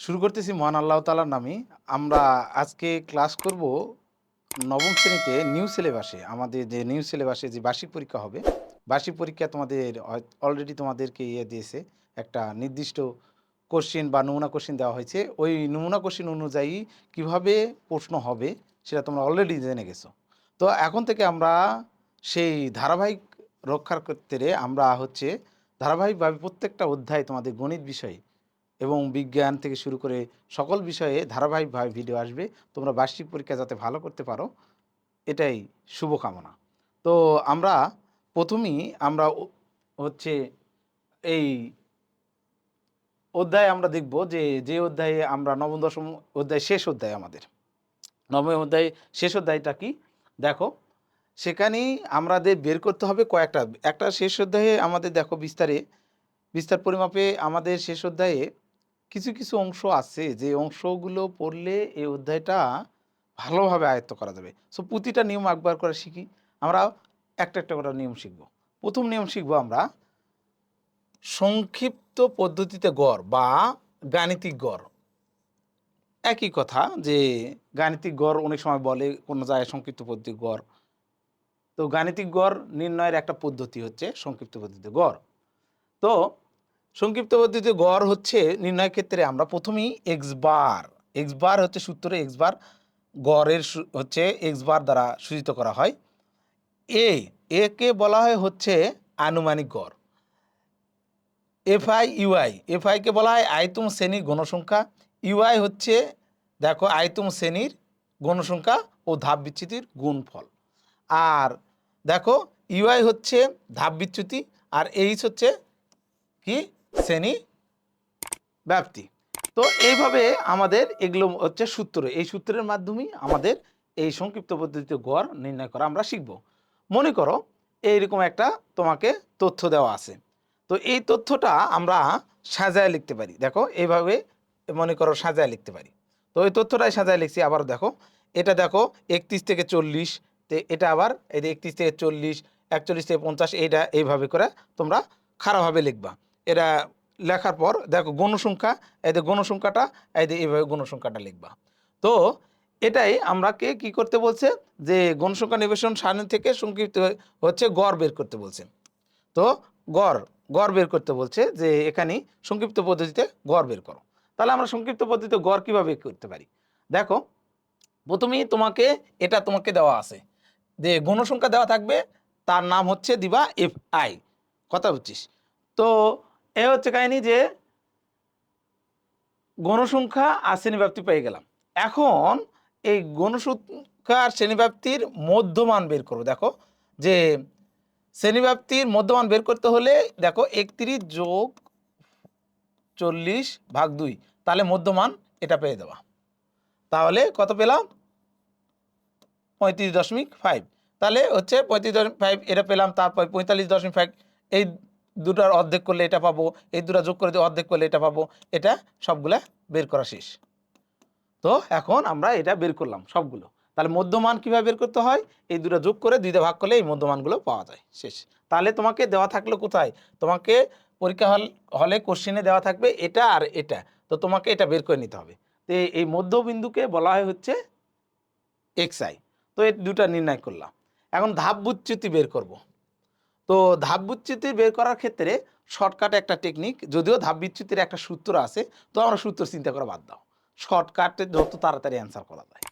শুরু করতেছি মহান আল্লাহ তালার নামে। আমরা আজকে ক্লাস করব নবম শ্রেণীতে নিউ সিলেবাসে আমাদের যে নিউ সিলেবাসে যে বার্ষিক পরীক্ষা হবে, বার্ষিক পরীক্ষা তোমাদের অলরেডি তোমাদেরকে ইয়ে দিয়েছে একটা নির্দিষ্ট কোশ্চেন বা নমুনা কোশ্চেন দেওয়া হয়েছে। ওই নমুনা কোশ্চেন অনুযায়ী কীভাবে প্রশ্ন হবে সেটা তোমরা অলরেডি জেনে গেছো। তো এখন থেকে আমরা সেই ধারাবাহিক রক্ষার ক্ষেত্রে আমরা হচ্ছে ধারাবাহিকভাবে প্রত্যেকটা অধ্যায় তোমাদের গণিত বিষয়ে এবং বিজ্ঞান থেকে শুরু করে সকল বিষয়ে ধারাবাহিকভাবে ভিডিও আসবে। তোমরা বার্ষিক পরীক্ষা যাতে ভালো করতে পারো, এটাই শুভকামনা। তো আমরা প্রথমেই আমরা হচ্ছে এই অধ্যায়ে আমরা দেখব যে যে অধ্যায়ে আমরা নবম, দশম অধ্যায়, শেষ অধ্যায় আমাদের। নবম অধ্যায়, শেষ অধ্যায়টা কি? দেখো, সেখানেই আমাদের বের করতে হবে কয়েকটা। একটা শেষ অধ্যায়ে আমাদের দেখো বিস্তারে, বিস্তার পরিমাপে আমাদের শেষ অধ্যায়ে কিছু কিছু অংশ আছে যে অংশগুলো পড়লে এই অধ্যায়টা ভালোভাবে আয়ত্ত করা যাবে। সো প্রতিটা নিয়ম একবার করে শিখি। আমরা একটা একটা করে নিয়ম শিখব। প্রথম নিয়ম শিখব আমরা, সংক্ষিপ্ত পদ্ধতিতে গড় বা গাণিতিক গড়। একই কথা যে গাণিতিক গড় অনেক সময় বলে, কোনো জায়গায় সংক্ষিপ্ত পদ্ধতি গড়। তো গাণিতিক গড় নির্ণয়ের একটা পদ্ধতি হচ্ছে সংক্ষিপ্ত পদ্ধতিতে গড়। তো সংক্ষিপ্ত পদ্ধতিতে গড় হচ্ছে নির্ণয় ক্ষেত্রে আমরা প্রথমেই এক্স বার এক্স বার হচ্ছে সূত্রে এক্স বার গড়ের হচ্ছে এক্স বার দ্বারা সূচিত করা হয়। এ একে বলা হয় হচ্ছে আনুমানিক গড়। এফআই ইউআই এফআইকে বলা হয় আয়তম শ্রেণির গণসংখ্যা ইউআই হচ্ছে, দেখো, আয়তম শ্রেণির গণসংখ্যা ও ধাপ বিচ্যুতির গুণফল। আর দেখো ইউআই হচ্ছে ধাপ বিচ্যুতি, আর এইচ হচ্ছে কি? শ্রেণি ব্যাপ্তি। তো এইভাবে আমাদের এগুলো হচ্ছে সূত্র। এই সূত্রের মাধ্যমেই আমাদের এই সংক্ষিপ্ত পদ্ধতিতে গড় নির্ণয় করা আমরা শিখব। মনে করো এইরকম একটা তোমাকে তথ্য দেওয়া আছে। তো এই তথ্যটা আমরা সাজায় লিখতে পারি। দেখো এইভাবে মনে করো সাজায় লিখতে পারি। তো এই তথ্যটাই সাজায় লিখছি। আবার দেখো, এটা দেখো একত্রিশ থেকে চল্লিশ, তো এটা আবার এই যে একত্রিশ থেকে চল্লিশ, একচল্লিশ থেকে পঞ্চাশ, এইটা এইভাবে করে তোমরা খারাপভাবে লিখবা। এটা লেখার পর, দেখো গণসংখ্যা, এই যে গণসংখ্যাটা, এই যে এইভাবে গণসংখ্যাটা লিখবা। তো এটাই আমরাকে কি করতে বলছে? যে গণসংখ্যা নিবেশন সারণী থেকে সংক্ষিপ্ত হচ্ছে গড় বের করতে বলছে। তো গড় গড় বের করতে বলছে যে এখানে সংক্ষিপ্ত পদ্ধতিতে গড় বের করো। তাহলে আমরা সংক্ষিপ্ত পদ্ধতিতে গড় কীভাবে করতে পারি? দেখো, প্রথমেই তোমাকে, এটা তোমাকে দেওয়া আছে। যে গণসংখ্যা দেওয়া থাকবে, তার নাম হচ্ছে দিবা এফ আই কথা বুঝছিস? তো এ হচ্ছে কাহিনী যে গণসংখ্যা আর শ্রেণীব্যাপ্তি পেয়ে গেলাম। এখন এই গণসংখ্যা আর শ্রেণীব্যাপ্তির মধ্যমান বের করব দেখো যে শ্রেণীব্যাপ্তির মধ্যমান বের করতে হলে দেখো একত্রিশ যোগ চল্লিশ ভাগ দুই, তাহলে মধ্যমান এটা পেয়ে দেওয়া তাহলে কত পেলাম? পঁয়ত্রিশ দশমিক ফাইভ তাহলে হচ্ছে পঁয়ত্রিশ দশমিক ফাইভ এটা পেলাম, তারপর পঁয়তাল্লিশ দশমিক ফাইভ এই দুটার অর্ধেক করলে এটা পাবো, এই দুটা যোগ করে অর্ধেক করলে এটা পাবো, এটা সবগুলা বের করা শেষ। তো এখন আমরা এটা বের করলাম সবগুলো। তাহলে মধ্যমান কীভাবে বের করতে হয়? এই দুটো যোগ করে দুইটা ভাগ করলে এই মধ্যমানগুলো পাওয়া যায়, শেষ। তাহলে তোমাকে দেওয়া থাকল কোথায়? তোমাকে পরীক্ষা হল, হলে কোশ্চেনে দেওয়া থাকবে এটা আর এটা। তো তোমাকে এটা বের করে নিতে হবে। তো এই- এই মধ্যবিন্দুকে বলা হয় হচ্ছে এক্স আই তো এই দুটা নির্ণয় করলাম। এখন ধাপ বুচ্যুতি বের করব। তো ধাপ বিচ্যুতি বের করার ক্ষেত্রে শর্টকাট একটা টেকনিক যদিও ধাপ বিচ্যুতির একটা সূত্র আছে, তো আমরা সূত্র চিন্তা করা বাদ দাও। শর্টকাটে যত তাড়াতাড়ি অ্যান্সার করা যায়।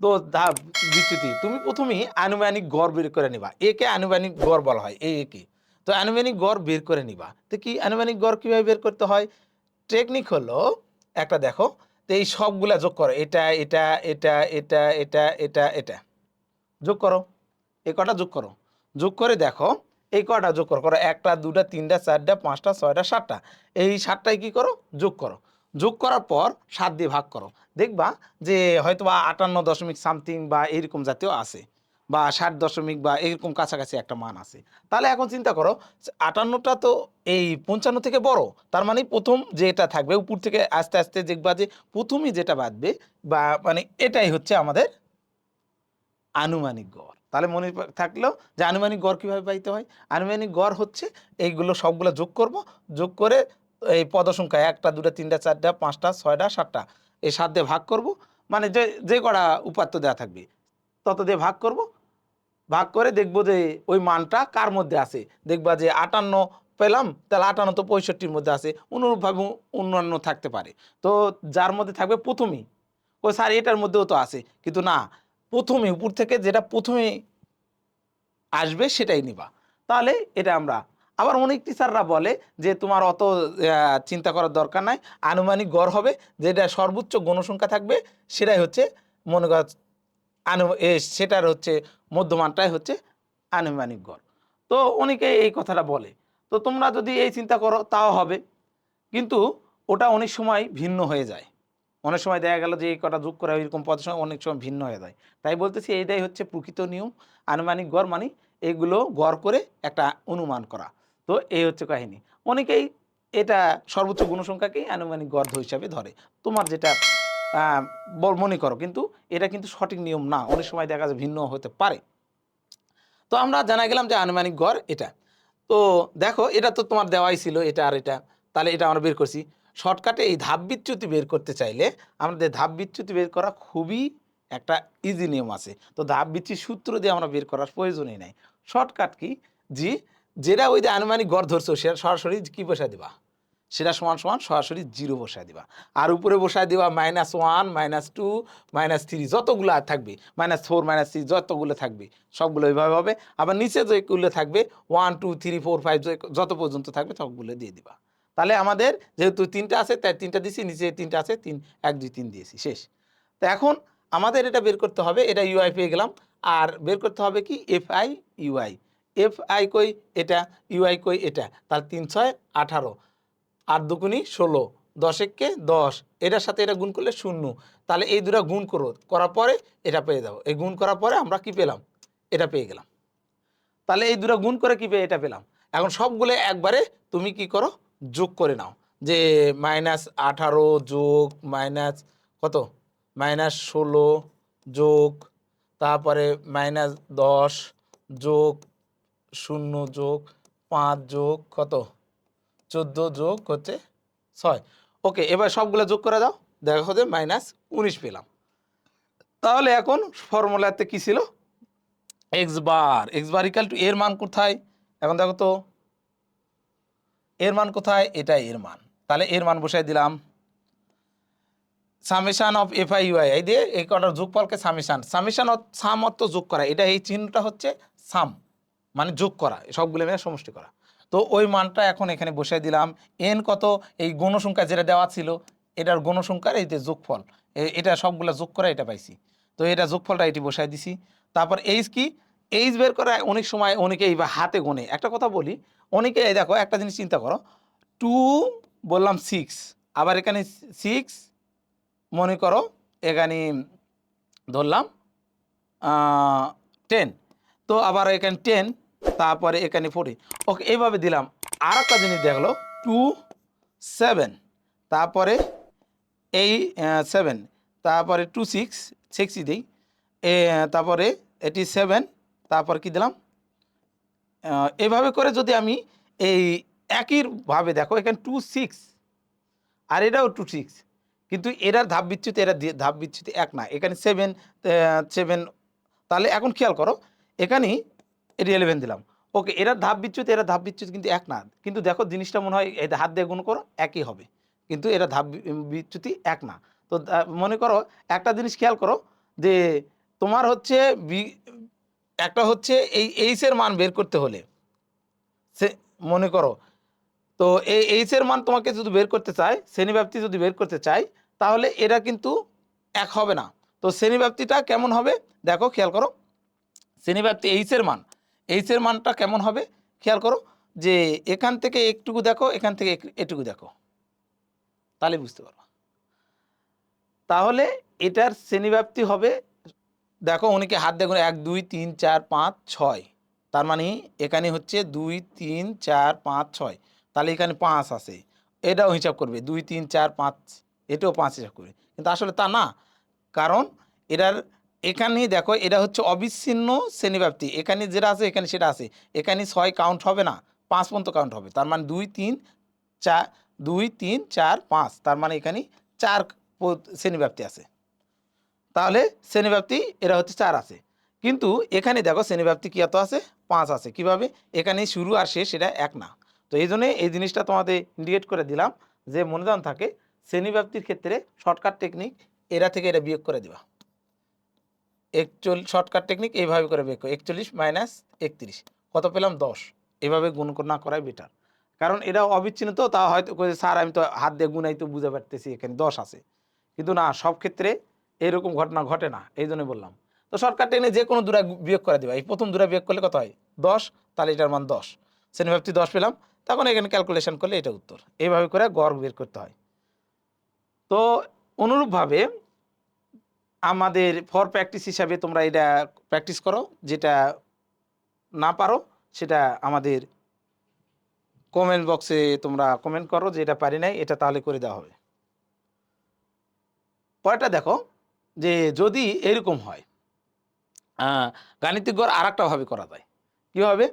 তো ধাপ বিচ্যুতি, তুমি প্রথমেই আনুমানিক গড় বের করে নিবা। একে আনুমানিক গড় বলা হয় এই একে তো আনুমানিক গড় বের করে নিবা। তো কি আনুমানিক গড় কীভাবে বের করতে হয়? টেকনিক হলো, একটা দেখো, তো এই সবগুলা যোগ করো। এটা এটা এটা এটা এটা এটা এটা। যোগ করো। এ কটা যোগ করো? যোগ করে দেখো এই কটা যোগ করো? করো একটা দুটা তিনটা, চারটা, পাঁচটা, ছয়টা, সাতটা। এই সাতটায় কি করো? যোগ করো। যোগ করার পর সাত দিয়ে ভাগ করো। দেখবা যে হয়তো বা আটান্ন দশমিক সামথিং বা এরকম জাতীয় আছে বা ষাট দশমিক বা এরকম কাছাকাছি একটা মান আছে। তাহলে এখন চিন্তা করো, আটান্নটা তো এই পঞ্চান্ন থেকে বড়। তার মানে প্রথম যেটা থাকবে, উপর থেকে আস্তে আস্তে দেখবা যে প্রথমই যেটা বাঁধবে বা মানে এটাই হচ্ছে আমাদের আনুমানিক গড়। তাহলে মনে থাকল যে আনুমানিক গড় কীভাবে পাইতে হয়? আনুমানিক গড় হচ্ছে এইগুলো সবগুলো যোগ করব, যোগ করে এই পদ সংখ্যা একটা, দুটা, তিনটা, চারটা, পাঁচটা, ছয়টা, সাতটা এই সাত দিয়ে ভাগ করব। মানে যে যে কটা উপাত্ত দেওয়া থাকবে, তত দিয়ে ভাগ করব। ভাগ করে দেখব যে ওই মানটা কার মধ্যে আছে। দেখবা যে আটান্ন পেলাম, তাহলে আটান্ন তো পঁয়ষট্টির মধ্যে আছে। অনুরূপভাবে অন্যান্য থাকতে পারে। তো যার মধ্যে থাকবে প্রথমেই। ও স্যার এটার মধ্যেও তো আছে। কিন্তু না প্রথমে, উপর থেকে যেটা প্রথমে আসবে সেটাই নিবা। তাহলে এটা আমরা, আবার অনেক টিচাররা বলে যে তোমার অত চিন্তা করার দরকার নাই, আনুমানিক গড় হবে, যেটা সর্বোচ্চ গণসংখ্যা থাকবে, সেটাই হচ্ছে মনে কর, আনু সেটার হচ্ছে মধ্যমানটাই হচ্ছে আনুমানিক গড়। তো অনেকে এই কথাটা বলে, তো তোমরা যদি এই চিন্তা করো, তাও হবে, কিন্তু ওটা অনেক সময় ভিন্ন হয়ে যায়। অনেক সময় দেখা গেল যে, এই কটা যোগ করা এরকম পদের সময় অনেক সময় ভিন্ন হয়ে যায়। তাই বলতেছি এইটাই হচ্ছে প্রকৃত নিয়ম। আনুমানিক গড় মানে এগুলো গড় করে একটা অনুমান করা। তো এই হচ্ছে কাহিনী। অনেকেই এটা সর্বোচ্চ গুণসংখ্যাকেই আনুমানিক গড় হিসাবে ধরে। তোমার যেটা মনে করো, কিন্তু এটা কিন্তু সঠিক নিয়ম না। অনেক সময় দেখা যায় ভিন্ন হতে পারে। তো আমরা জানা গেলাম যে আনুমানিক গড় এটা। তো দেখো, এটা তো তোমার দেওয়াই ছিল, এটা আর এটা। তাহলে এটা আমরা বের করছি। শর্টকাটে এই ধাপ বিচ্যুতি বের করতে চাইলে আমাদের ধাপ বিচ্যুতি বের করা খুবই একটা ইজি নিয়ম আছে। তো ধাপ বিচ্যুতি সূত্র দিয়ে আমরা বের করার প্রয়োজনই নাই। Shortcut key? জি, যেটা ওই যে আনুমানিক গড় ধরছো, সেটা সরাসরি কী বসায় দিবা? সেটা সমান সমান সরাসরি জিরো বসায় দিবা। আর উপরে বসায় দিবা minus one minus two minus three যতগুলো থাকবে মাইনাস ফোর মাইনাস থ্রি যতগুলো থাকবে, সবগুলো এইভাবে হবে। আবার নিচে যেগুলো থাকবে one two three four five যত পর্যন্ত থাকবে সবগুলো দিয়ে দিবা। তাহলে আমাদের যেহেতু তিনটা আছে, তাই তিনটা দিছি, নিচে তিনটা আছে, তিন, এক, দুই, তিন দিয়েছি, শেষ। তো এখন আমাদের এটা বের করতে হবে, এটা ইউআই পেয়ে গেলাম। আর বের করতে হবে কি? F I U I F I কই? এটা ইউআই কই? এটা। তাহলে তিন, ছয়, আঠারো। আট দুকুনি ষোলো। দশেককে দশ। এটার সাথে এটা গুণ করলে শূন্য। তাহলে এই দুটা গুণ করো। করার পরে এটা পেয়ে যাব। এই গুণ করার পরে আমরা কি পেলাম? এটা পেয়ে গেলাম। তাহলে এই দুটা গুণ করে কি পেয়ে, এটা পেলাম। এখন সবগুলো একবারে তুমি কি করো? যোগ করে নাও। যে মাইনাস আঠারো যোগ মাইনাস কত? মাইনাস ষোলো যোগ, তারপরে মাইনাস দশ যোগ শূন্য যোগ পাঁচ যোগ কত? চোদ্দ যোগ হচ্ছে ছয়। ওকে এবার সবগুলো যোগ করে দাও। দেখো যে মাইনাস উনিশ পেলাম। তাহলে এখন ফর্মুলাতে কি ছিল? X bar X bar equal to এর মান কোথায়? এখন দেখো তো এর মান কোথায়? এটাই এর মান। তাহলে এর মান বসাই দিলাম। Summation of F I U I এই দিয়ে এই কটার যোগফলকে সামেশান। সামেশান সাম অর্থ যোগ করা, এটা এই চিহ্নটা হচ্ছে সাম মানে যোগ করা সবগুলো মিলে সমষ্টি করা। তো ওই মানটা এখন এখানে বসাই দিলাম। এন কত? এই গণসংখ্যা যেটা দেওয়া ছিল, এটার গণসংখ্যার এই যে যোগফল এটা সবগুলো যোগ করা এটা পাইছি। তো এটা যোগফলটা এটি বসাই দিছি। তারপর এইচ কি? এইচ বের করা অনেক সময় অনেকে এই হাতে গোনে। একটা কথা বলি, অনেকে, এই দেখো, একটা জিনিস চিন্তা করো, টু বললাম সিক্স, আবার এখানে সিক্স মনে করো, এখানে ধরলাম টেন, তো আবার এখানে টেন, তারপরে এখানে ফোরটিন। ওকে, এইভাবে দিলাম। আর একটা জিনিস দেখল, টু সেভেন, তারপরে এই সেভেন, তারপরে টু সিক্স, সিক্সই দিই তারপরে এটি সেভেন তারপর কি দিলাম? আহ, এইভাবে করে যদি আমি এই একইভাবে দেখো এখানে টু সিক্স আর এটাও টু সিক্স কিন্তু এটার ধাপ বিচ্যুতি এরা দিয়ে- ধাপ বিচ্যুতি এক না এখানে সেভেন সেভেন তাহলে এখন খেয়াল করো এখানেই এটি ইলেভেন দিলাম। ওকে এটার ধাপ বিচ্যুতি এরা ধাপ বিচ্যুতি কিন্তু এক না কিন্তু দেখো জিনিসটা মনে হয় এই হাত দিয়ে গুণ করো একই হবে কিন্তু এরা ধাপ বিচ্যুতি এক না। তো মনে করো একটা জিনিস খেয়াল করো যে তোমার হচ্ছে একটা হচ্ছে এই এইচের মান বের করতে হলে। সে, মনে করো, তো এই এইচের মান তোমাকে যদি বের করতে চায়, শ্রেণীব্যাপ্তি যদি বের করতে চাই তাহলে এটা কিন্তু এক হবে না। তো শ্রেণীব্যাপ্তিটা কেমন হবে? দেখো, খেয়াল করো, শ্রেণীব্যাপ্তি এইচের মান এইচের মানটা কেমন হবে? খেয়াল করো, যে এখান থেকে একটুকু দেখো, এখান থেকে এটুকু দেখো। তাহলে বুঝতে পারব। তাহলে এটার শ্রেণীব্যাপ্তি হবে দেখো অনেকে হাত দেখুন এক, দুই, তিন, চার, পাঁচ, ছয়। তার মানে এখানে হচ্ছে দুই, তিন, চার, পাঁচ, ছয়। তাহলে এখানে পাঁচ আছে। এটাও হিসাব করবে, দুই, তিন, চার, পাঁচ, এটাও পাঁচ হিসাব করবে। কিন্তু আসলে তা না। কারণ এটার, এখানে দেখো এটা হচ্ছে অবিচ্ছিন্ন শ্রেণীব্যাপ্তি। এখানে যেটা আছে, এখানে সেটা আছে। এখানে ছয় কাউন্ট হবে না, পাঁচ পর্যন্ত কাউন্ট হবে। তার মানে দুই, তিন, চার, দুই, তিন, চার, পাঁচ। তার মানে এখানে চার শ্রেণীব্যাপ্তি আছে। তাহলে শ্রেণীব্যাপ্তি, এরা হচ্ছে চার আছে। কিন্তু এখানে দেখো শ্রেণীব্যাপ্তি কী এত আছে? পাঁচ আছে। কীভাবে? এখানে শুরু আর শেষ এটা এক না। তো এই জন্যে এই জিনিসটা তোমাদের ইন্ডিকেট করে দিলাম যে মনোদান থাকে, শ্রেণীব্যাপ্তির ক্ষেত্রে শর্টকাট টেকনিক এরা থেকে এটা বিয়োগ করে দিবা। একচল্লিশ শর্টকাট টেকনিক এইভাবে করে বিয়োগ করো। একচল্লিশ মাইনাস একত্রিশ। কত পেলাম? দশ। এভাবে গুণ না করাই বেটার কারণ এটা অবিচ্ছিন্ন তো, তা হয়তো স্যার, আমি তো হাত দিয়ে গুনাই তো বুঝতে পারতেছি, এখানে দশ আছে। কিন্তু না, সব ক্ষেত্রে এরকম ঘটনা ঘটে না, এই জন্য বললাম। তো সরকার টেনে যে কোনো দূরা বিয়োগ করে দেবা। এই প্রথম দূরা বিয়োগ করলে কত হয়? দশ, তাহলে এটার মান দশ। শ্রেণীব্যাপ্তি দশ পেলাম। তখন এখানে ক্যালকুলেশন করলে এটা উত্তর। এইভাবে করে গড় বের করতে হয়। তো অনুরূপভাবে আমাদের ফর প্র্যাকটিস হিসাবে তোমরা এটা প্র্যাকটিস করো, যেটা না পারো, সেটা আমাদের কমেন্ট বক্সে তোমরা কমেন্ট করো যে এটা পারি নাই, এটা তাহলে করে দেওয়া হবে। পরেরটা দেখো যে যদি এরকম হয় গাণিতিক গড় আর একটাভাবে করা যায়। কীভাবে?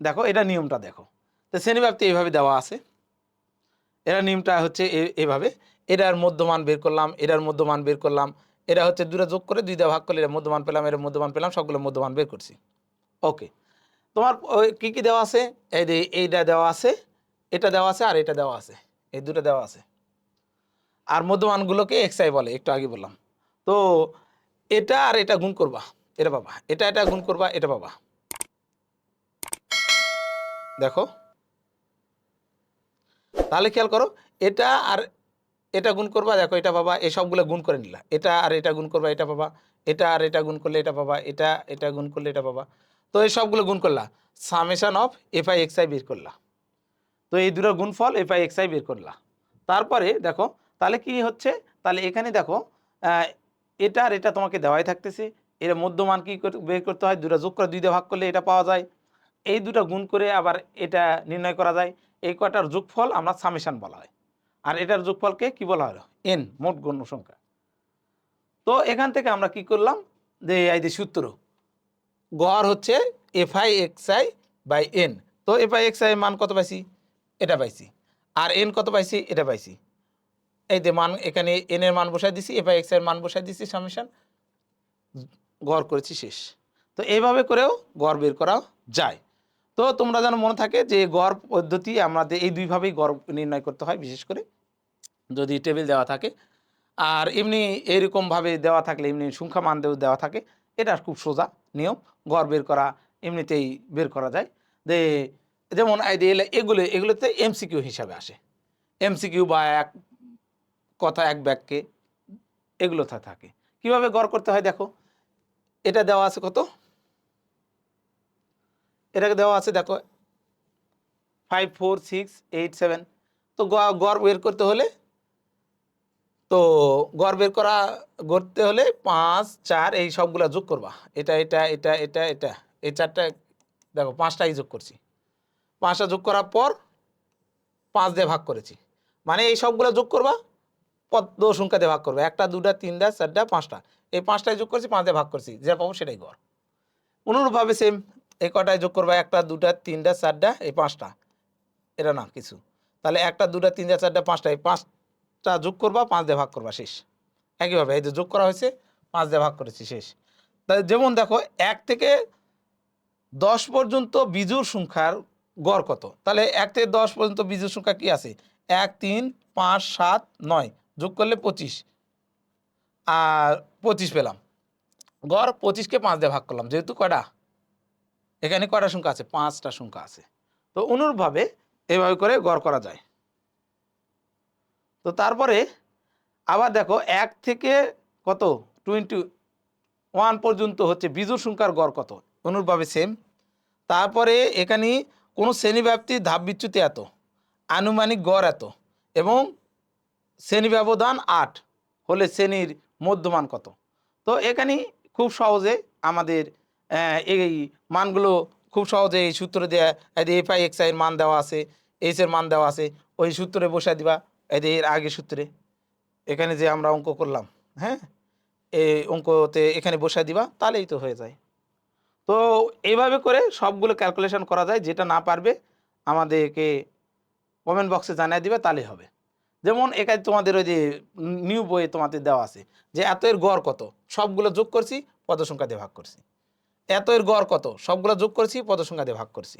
দেখো, এটা নিয়মটা দেখো। তো শ্রেণীব্যাপ্তি এইভাবে দেওয়া আছে। এরা নিয়মটা হচ্ছে এভাবে। এটার মধ্যমান বের করলাম, এটার মধ্যমান বের করলাম, এটা হচ্ছে দুটা যোগ করে দুইটা ভাগ করলে এটা মধ্যমান পেলাম এর মধ্যমান পেলাম, সবগুলো মধ্যমান বের করছি। ওকে। তোমার কী কী দেওয়া আছে? এই যে এইটা দেওয়া আছে, এটা দেওয়া আছে, আর এটা দেওয়া আছে। এই দুটো দেওয়া আছে। আর মধ্যমানগুলোকে এক্সআই বলে, একটু আগে বললাম। তো এটা আর এটা গুণ করবা। এটা পাবা এটা এটা গুণ করবা, এটা পাবা দেখো। তাহলে খেয়াল করো, এটা আর এটা গুণ করবা, দেখো এটা পাবা এই সবগুলো গুণ করে নিলা। এটা আর এটা গুণ করবা, এটা পাবা এটা আর এটা গুণ করলে এটা পাবা এটা এটা গুণ করলে এটা পাবা তো এই সবগুলো গুণ করলা। Summation of F I X I বের করলা। তো এই দুটো গুণফল এফ আই এক্স আই বের করলা। তারপরে দেখো, তাহলে কি হচ্ছে? তাহলে এখানে দেখো এটা আর এটা তোমাকে দেওয়াই থাকতেছে। এর মধ্যমান কী বের করতে হয়? দুটো যোগ করে দুই দিয়ে ভাগ করলে এটা পাওয়া যায়। এই দুটো গুণ করে আবার এটা নির্ণয় করা যায়। এই কটার যোগফল আমরা সামেশন বলা হয়। আর এটার যোগফলকে কি বলা হলো এন, মোট গণ সংখ্যা। তো এখান থেকে আমরা কি করলাম? যে এই যে সূত্র, গড় হচ্ছে F I X I by N. তো এফ আই এক্স আই মান কত পাইছি? এটা পাইছি। আর এন কত পাইছি? এটা পাইছি। এই যে মান, এখানে এন এর মান বসাই দিছি এফ এক্সের মান বসাই দিছি সামেশন গড় করেছি শেষ। তো এইভাবে করেও গড় বের করা যায়। তো তোমরা যেন মনে থাকে যে গড় পদ্ধতি আমাদের এই দুইভাবেই গড় নির্ণয় করতে হয়, বিশেষ করে যদি টেবিল দেওয়া থাকে। আর এমনি এরকমভাবে দেওয়া থাকলে, এমনি সংখ্যা মান দেও- দেওয়া থাকে, এটা খুব সোজা নিয়ম। গড় বের করা এমনিতেই বের করা যায়। যে যেমন এগুলো, এগুলোতে এমসিকিউ হিসাবে আসে। এমসিকিউ বা এক কথা এক ব্যাগকে, এগুলো থাকে। কীভাবে গড় করতে হয় দেখো? এটা দেওয়া আছে কত? এটাকে দেওয়া আছে দেখো five four six eight seven তো গড় বের করতে হলে, তো গড় বের করা করতে হলে পাঁচ, চার, এই সবগুলা যোগ করবা। এটা এটা এটা এটা এটা। এই চারটা, দেখো, পাঁচটাই যোগ করছি। পাঁচটা যোগ করার পর পাঁচ দিয়ে ভাগ করেছি। মানে এই সবগুলো যোগ করবা পদ্ম সংখ্যা দিয়ে ভাগ করবে। একটা, দুটা, তিনটা, চারটা, পাঁচটা। এই পাঁচটায় যোগ করছি, পাঁচ ভাগ করছি। যা পাবো সেটাই গড় অনুরূপভাবে সেম এই কটায় যোগ করবা? একটা, দুটা, তিনটা, চারটা, এই পাঁচটা। এটা না, কিছু। তাহলে একটা, দুটা, তিনটা, চারটা, পাঁচটা, এই পাঁচটা যোগ করবা, পাঁচ দিয়ে ভাগ করবা, শেষ। একইভাবে এই যে যোগ করা হয়েছে, পাঁচ দিয়ে ভাগ করেছি, শেষ। তাই যেমন দেখো, এক থেকে দশ পর্যন্ত বিজুর সংখ্যার গড় কত? তাহলে এক থেকে দশ পর্যন্ত বিজুর সংখ্যা কি আছে? এক, তিন, পাঁচ, সাত, নয়। যোগ করলে পঁচিশ। আর পঁচিশ পেলাম। গড় পঁচিশকে পাঁচ দিয়ে ভাগ করলাম, যেহেতু কটা? এখানে কটা সংখ্যা আছে? পাঁচটা সংখ্যা আছে। তো অনুরূপভাবে এভাবে করে গড় করা যায়। তো তারপরে আবার দেখো, এক থেকে কত? টোয়েন্টি ওয়ান পর্যন্ত হচ্ছে বিজুর সংখ্যার গড় কত? অনুরূপভাবে সেম তারপরে এখানে কোনো শ্রেণীব্যাপ্তি ধাপ বিচ্যুতি এত। আনুমানিক গড় এত। এবং শ্রেণি ব্যবধান আট হলে শ্রেণির মধ্যমান কত? তো এখানে খুব সহজে আমাদের এই মানগুলো খুব সহজে এই সূত্র দেওয়া এফ আই এক্স আইয়ের মান দেওয়া আছে এইচ এর মান দেওয়া আছে, ওই সূত্রে বসায় দিবা যে এর আগে সূত্রে। এখানে যে আমরা অঙ্ক করলাম হ্যাঁ? এই অঙ্কতে এখানে বসায় দিবা, তাহলেই তো হয়ে যায়। তো এইভাবে করে সবগুলো ক্যালকুলেশন করা যায়, যেটা না পারবে আমাদেরকে কমেন্ট বক্সে জানিয়ে দিবে, তাহলেই হবে। যেমন এখানে তোমাদের ওই যে নিউ বইয়ে তোমাদের দেওয়া আছে যে এত এর গড় কত? সবগুলো যোগ করছি পদ সংখ্যা দিয়ে ভাগ করছি। এত এর গড় কত? সবগুলো যোগ করছি পদ সংখ্যা দিয়ে ভাগ করছি।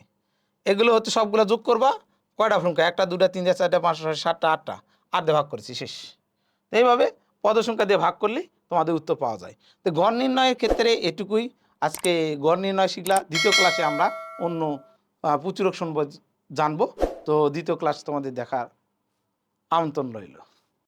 এগুলো হচ্ছে সবগুলো যোগ করবা, কয়টা সংখ্যা? একটা দুটা তিনটা, চারটা, পাঁচটা সাতটা, আটটা। আট দিয়ে ভাগ করছি, শেষ। এইভাবে পদ সংখ্যা দিয়ে ভাগ করলে তোমাদের উত্তর পাওয়া যায়। তো গড় নির্ণয়ের ক্ষেত্রে এটুকুই। আজকে গড় নির্ণয় শিখলা, দ্বিতীয় ক্লাসে আমরা অন্য প্রচুরক শুনব জানব। তো দ্বিতীয় ক্লাস তোমাদের দেখার আমন্ত্রণ রইল।